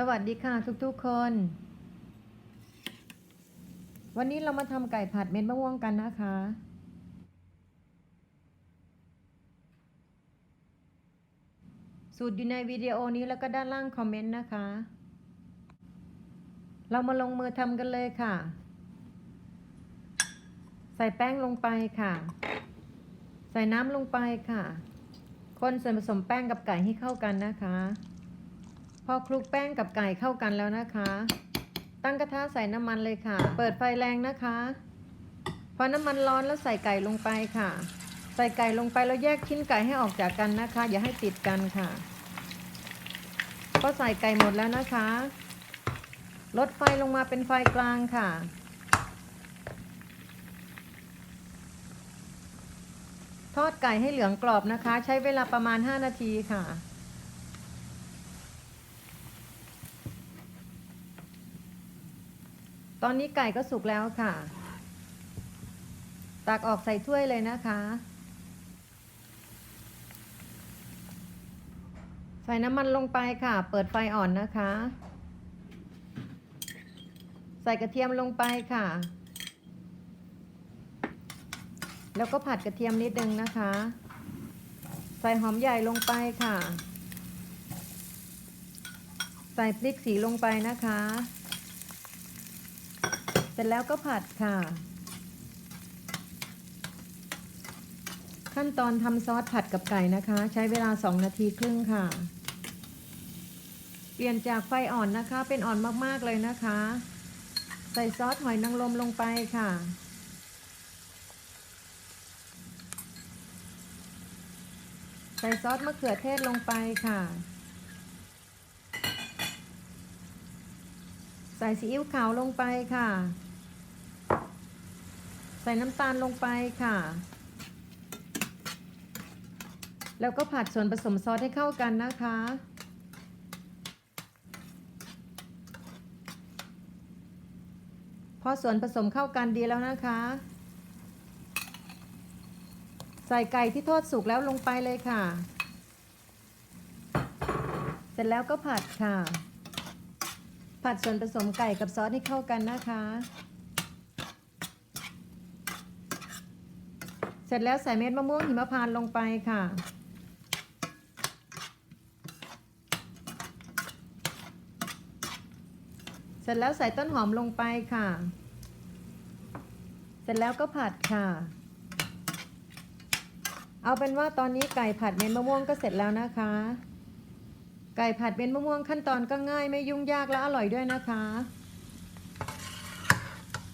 สวัสดีค่ะทุกๆคน วันนี้เรามาทำไก่ผัดเม็ดมะม่วงกันนะคะ สูตรอยู่ในวิดีโอนี้แล้วก็ด้านล่างคอมเมนต์นะคะ เรามาลงมือทำกันเลยค่ะ ใส่แป้งลงไปค่ะ ใส่น้ำลงไปค่ะ คนส่วนผสมแป้งกับไก่ให้เข้ากันนะคะ พอคลุกแป้งกับไก่เข้ากันแล้วนะคะ ตั้งกระทะใส่น้ำมันเลยค่ะ เปิดไฟแรงนะคะ พอน้ำมันร้อนแล้วใส่ไก่ลงไปค่ะ ใส่ไก่ลงไปแล้วแยกชิ้นไก่ให้ออกจากกันนะคะ อย่าให้ติดกันค่ะ ก็ใส่ไก่หมดแล้วนะคะ ลดไฟลงมาเป็นไฟกลางค่ะทอดไก่ให้เหลืองกรอบนะคะ ใช้เวลาประมาณ 5 นาทีค่ะ ตอนนี้ไก่ก็สุกแล้วค่ะ ตักออกใส่ถ้วยเลยนะคะ ใส่น้ำมันลงไปค่ะ เปิดไฟอ่อนนะคะ ใส่กระเทียมลงไปค่ะ แล้วก็ผัดกระเทียมนิดนึงนะคะ ใส่หอมใหญ่ลงไปค่ะ ใส่พริกสีลงไปนะคะ ร็จแล้วก็ผัดค่ะ ขั้นตอนทำซอสผัดกับไก่นะคะ ใช้เวลา 2 นาทีครึ่งค่ะ เปลี่ยนจากไฟอ่อนนะคะ เป็นอ่อนมากๆเลยนะคะ ใส่ซอสหอยนางรมลงไปค่ะใส่ซอสมะเขือเทศลงไปค่ะ ใส่ซีอิ๊วขาวลงไปค่ะ ส่น้ำตาลลงไปค่ะ แล้วก็ผัดส่วนผสมซอสให้เข้ากันนะคะ พอส่วนผสมเข้ากันดีแล้วนะคะ ใส่ไก่ที่ทอดสุกแล้วลงไปเลยค่ะ เสร็จแล้วก็ผัดค่ะ ผัดส่วนผสมไก่กับซอสให้เข้ากันนะคะ เสร็จแล้วใส่เม็ดมะม่วงหิมพานต์ลงไปค่ะ เสร็จแล้วใส่ต้นหอมลงไปค่ะ เสร็จแล้วก็ผัดค่ะ เอาเป็นว่าตอนนี้ไก่ผัดเม็ดมะม่วงก็เสร็จแล้วนะคะ ไก่ผัดเม็ดมะม่วงขั้นตอนก็ง่ายไม่ยุ่งยากและอร่อยด้วยนะคะ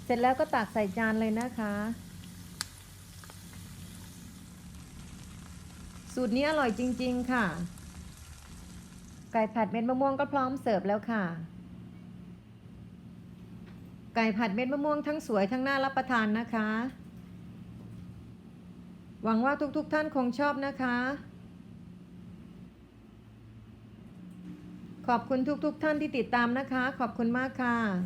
เสร็จแล้วก็ตักใส่จานเลยนะคะ สูตรนี้อร่อยจริง ๆ ค่ะ ไก่ผัดเม็ดมะม่วงก็พร้อมเสิร์ฟแล้วค่ะ ไก่ผัดเม็ดมะม่วงทั้งสวยทั้งน่ารับประทานนะคะ หวังว่าทุกๆทท่านคงชอบนะคะ ขอบคุณทุกๆทท่านที่ติดตามนะคะ ขอบคุณมากค่ะ